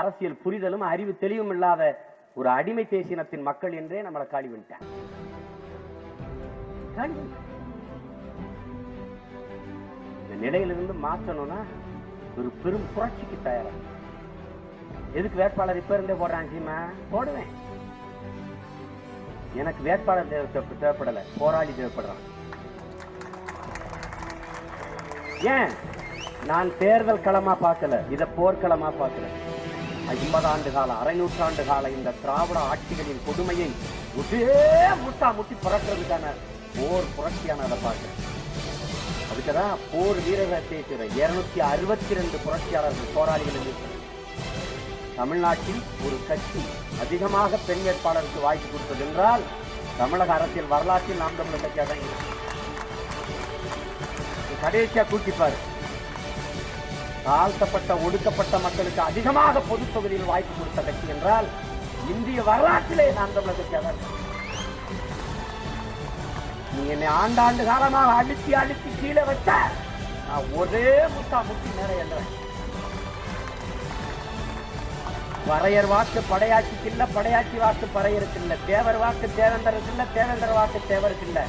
அரசியல் புரிதலும் அறிவு தெளிவும் இல்லாத ஒரு அடிமை தேசினத்தின் மக்கள் என்றே நம்மளை காலி பண்ணிட்டாங்க. இந்த நிலையிலிருந்து மாற்றணும்னா ஒரு பெரும் புரட்சிக்கு தயாரா எதுக்கு வேட்பாளர் இப்ப இருந்தே போடுறான் சீமா? போடுவேன். எனக்கு வேட்பாளர் தேவைப்படல போராளி தேவைப்படுறான். ஏன்? நான் தேர்தல் களமா பார்க்கல இத போர்க்களமா பார்க்கல. ஐம்பதாண்டு கால அரைநூற்றாண்டு கால இந்த திராவிட ஆட்சிகளின் கொடுமையை முட்டியே முட்டா முட்டி புரட்டுறதுக்கான போர் புரட்சியான அதை பார்க்கிறேன் அதுக்குதான் போர் வீரரை சேர்க்கிறேன் இருநூத்தி அறுபத்தி ரெண்டு புரட்சியாளர்கள் போராளிகள் இருக்கிறார் தமிழ்நாட்டில் ஒரு கட்சி அதிகமாக பெண் வேட்பாளருக்கு வாய்ப்பு கொடுத்தது என்றால் தமிழக அரசியல் வரலாற்றில் நாம் தமிழ் கட்சியாக தான் கடைசியா கூட்டிப்பாரு தாழ்த்தப்பட்ட ஒடுக்கப்பட்ட மக்களுக்கு அதிகமாக பொது தொகுதியில் வாய்ப்பு கொடுத்த கட்சி என்றால் இந்திய வரலாற்றிலே நான் தமிழர் கட்சியாக நீ என்னை ஆண்டாண்டு காலமாக அழுத்தி அழுத்தி கீழே வச்ச நான் ஒரே முத்தா முத்தி மேலே என்றேன் பறையர் வாக்கு படையாட்சிக்கு இல்லை படையாட்சி வாக்கு பறையருக்கு இல்லை தேவர் வாக்கு தேவேந்தருக்கு இல்லை தேவேந்தர் வாக்கு தேவருக்கு இல்லை.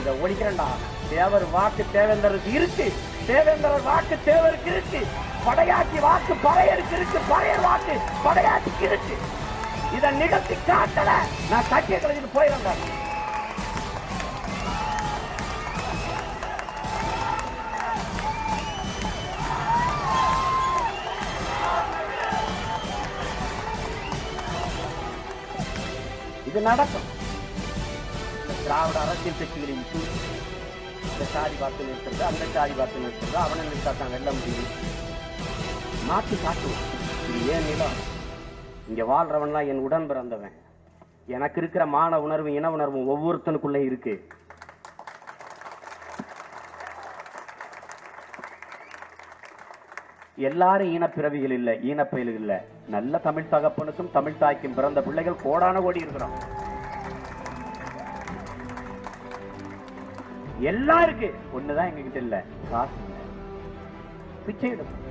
இதை ஒழிக்கிறேன்டா. தேவர் வாக்கு தேவேந்தருக்கு இருக்கு. தேவேந்திரர் வாக்கு தேவருக்கு இருக்கு. படையாட்சி வாக்கு பறையருக்கு இருக்கு. பறையர் வாக்கு படையாட்சிக்கு இருக்கு. இதை நிகழ்த்தி காட்டல. நான் சட்டிய கழிச்சுட்டு போயிருந்தேன் இது நடக்கும். திராவிட அரசியல் கட்சிகளின் சூழ்ச்சி. இந்த சாதி பார்த்து நிறுத்துறது அந்த சாதி பார்த்து நிறுத்துறது அவனை நிறுத்தா தான் வெல்ல முடியும். மாற்றி காட்டுவோம் இது ஏன் நிலம்? இங்கே வாழ்றவன்லாம் என் உடன் பிறந்தவன். எனக்கு இருக்கிற மான உணர்வும் இன உணர்வும் ஒவ்வொருத்தனுக்குள்ளே இருக்கு. எல்லாரும் ஈனப்பிறவிகள் இல்லை ஈனப்பயல்கள் இல்லை. நல்ல தமிழ் தகப்பனுக்கும் தமிழ் தாய்க்கும் பிறந்த பிள்ளைகள் கோடான கோடி இருக்கிறோம் எல்லாம் இருக்கு. ஒண்ணுதான் எங்க கிட்ட இல்ல. காசு பிச்சை எடுக்கும்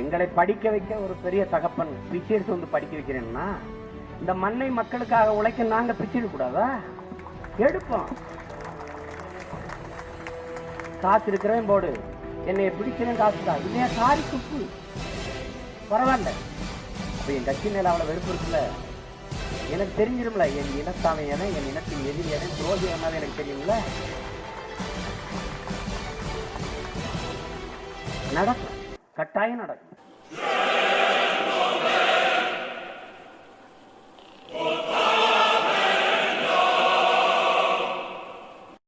எங்களை படிக்க வைக்க ஒரு பெரிய தகப்பன் பிச்சை எடுத்து வந்து படிக்க வைக்கிறேன்னா இந்த மண்ணை மக்களுக்காக உழைக்க நாங்க பிச்சை எடுக்கக்கூடாதா எடுப்போம். காசு இருக்கிறவன் போடு. என்னை பிடிக்கிறேன் காசு தான். இல்லையா காரி துப்பு பரவாயில்ல. அப்ப என் கட்சி மேல அவ்வளவு வெறுப்பு இருக்குல்ல? எனக்கு தெரிஞ்சிடும்ல என் இனத்தாமை என என் இனத்தின் எதிரி என துரோகி என்னாவது எனக்கு தெரியும்ல. நடக்கும். கட்டாயம் நடக்கும்.